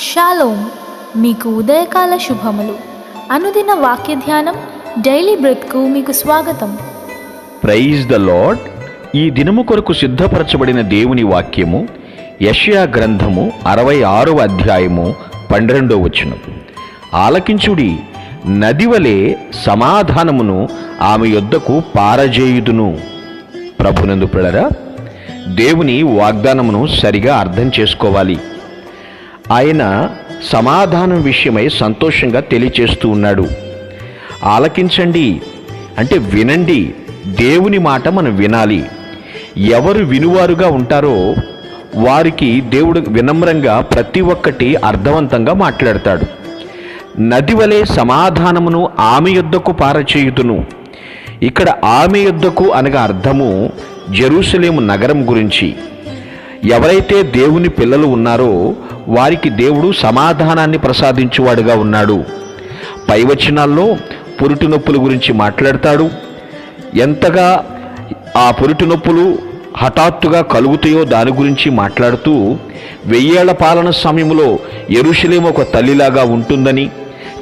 Shalom మీకు ఉదయకాల శుభములు. అనుదిన వాక్య ధ్యానం డైలీ బ్రెత్కు మీకు స్వాగతం. ప్రైజ్ ద లాడ్ ఈ దినము కొరకు సిద్ధపరచబడిన దేవుని వాక్యము యష్యా గ్రంథము అరవై ఆరవ అధ్యాయము పన్నెండో వచనం. ఆలకించుడి నదివలే సమాధానమును ఆమె యొద్దకు పారజేయుదును. ప్రభునందు పిల్లరా దేవుని వాగ్దానమును సరిగా అర్థం చేసుకోవాలి. ఆయన సమాధానం విషయమై సంతోషంగా తెలియచేస్తూ ఉన్నాడు. ఆలకించండి అంటే వినండి దేవుని మాట మనం వినాలి. ఎవరు వినువారుగా ఉంటారో వారికి దేవుడు వినమ్రంగా ప్రతి ఒక్కటి అర్థవంతంగా మాట్లాడతాడు. నది వలె సమాధానమును ఆమె యుద్ధకు పారచేయుదును. ఇక్కడ ఆమె యుద్ధకు అనగా అర్థము జెరూసలేము నగరం గురించి. ఎవరైతే దేవుని పిల్లలు ఉన్నారో వారికి దేవుడు సమాధానాన్ని ప్రసాదించువాడుగా ఉన్నాడు. పైవచనాల్లో పురుటి నొప్పుల గురించి మాట్లాడతాడు. ఎంతగా ఆ పురుటి నొప్పులు హఠాత్తుగా కలుగుతాయో దాని గురించి మాట్లాడుతూ వెయ్యేళ్ళ పాలన సమయంలో ఎరుషలేము ఒక తల్లిలాగా ఉంటుందని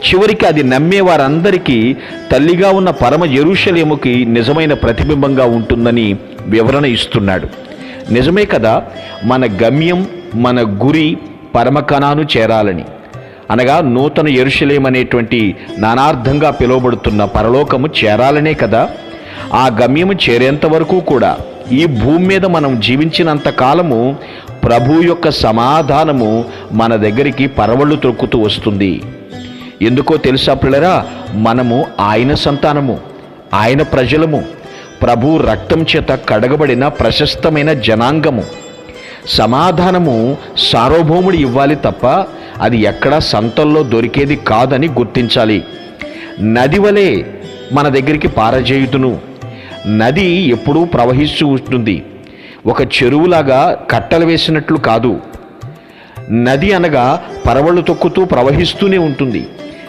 చివరికి అది నమ్మే వారందరికీ తల్లిగా ఉన్న పరమ ఎరుషలేముకి నిజమైన ప్రతిబింబంగా ఉంటుందని వివరణ ఇస్తున్నాడు. నిజమే కదా మన గమ్యం మన గురి పరమకణాను చేరాలని. అనగా నూతన ఎరుషలేం అనేటువంటి నానార్థంగా పిలువబడుతున్న పరలోకము చేరాలనే కదా. ఆ గమ్యము చేరేంత వరకు కూడా ఈ భూమి మీద మనం జీవించినంత కాలము ప్రభు యొక్క సమాధానము మన దగ్గరికి పరవళ్ళు తొక్కుతూ వస్తుంది. ఎందుకో తెలుసా పిల్లరా మనము ఆయన సంతానము ఆయన ప్రజలము ప్రభు రక్తం చేత కడగబడిన ప్రశస్తమైన జనాంగము. సమాధానము సార్వభౌముడు ఇవ్వాలి తప్ప అది ఎక్కడా సంతల్లో దొరికేది కాదని గుర్తించాలి. నది వలె మన దగ్గరికి పారజేయుతును నది ఎప్పుడూ ప్రవహిస్తూ ఉంటుంది. ఒక చెరువులాగా కట్టలు వేసినట్లు కాదు. నది అనగా పరవళ్ళు తొక్కుతూ ప్రవహిస్తూనే ఉంటుంది.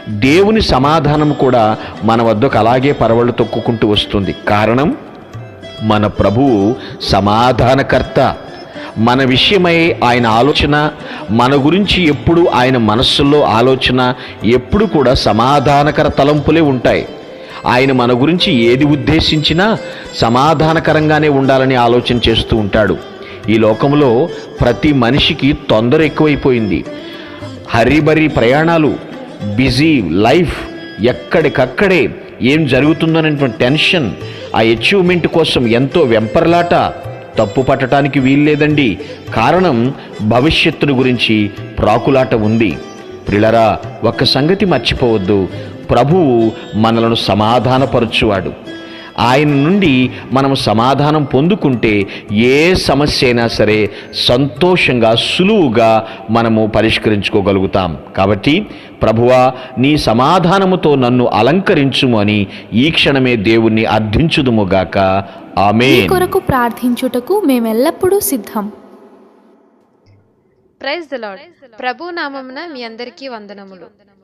దేవుని సమాధానం కూడా మన వద్దకు అలాగే పరవళ్ళు తొక్కుకుంటూ వస్తుంది. కారణం మన ప్రభువు సమాధానకర్త. మన విషయమై ఆయన ఆలోచన మన గురించి ఎప్పుడు ఆయన మనస్సులో ఆలోచన ఎప్పుడు కూడా సమాధానకర తలంపులే ఉంటాయి. ఆయన మన గురించి ఏది ఉద్దేశించినా సమాధానకరంగానే ఉండాలని ఆలోచన చేస్తూ ఉంటాడు. ఈ లోకంలో ప్రతి మనిషికి తొందర ఎక్కువైపోయింది. హరిబరి ప్రయాణాలు బిజీ లైఫ్ ఎక్కడికక్కడే ఏం జరుగుతుందనేటువంటి టెన్షన్ ఆ అచీవ్మెంట్ కోసం ఎంతో వెంపర్లాట తప్పు పట్టడానికి వీల్లేదండి. కారణం భవిష్యత్తును గురించి ప్రాకులాట ఉంది. ప్రిలరా ఒక్క సంగతి మర్చిపోవద్దు. ప్రభువు మనలను సమాధానపరచువాడు. ఆయన నుండి మనం సమాధానం పొందుకుంటే ఏ సమస్య అయినా సరే సంతోషంగా సులువుగా మనము పరిష్కరించుకోగలుగుతాం. కాబట్టి ప్రభువా నీ సమాధానముతో నన్ను అలంకరించుము అని ఈ క్షణమే దేవుణ్ణి అర్థించుదుముగాక ఆమె కొరకు ప్రార్థించుటకు మేమెల్లప్పుడూ సిద్ధం. Praise the lord. ప్రభు నామమున మీ అందరికీ వందనములు.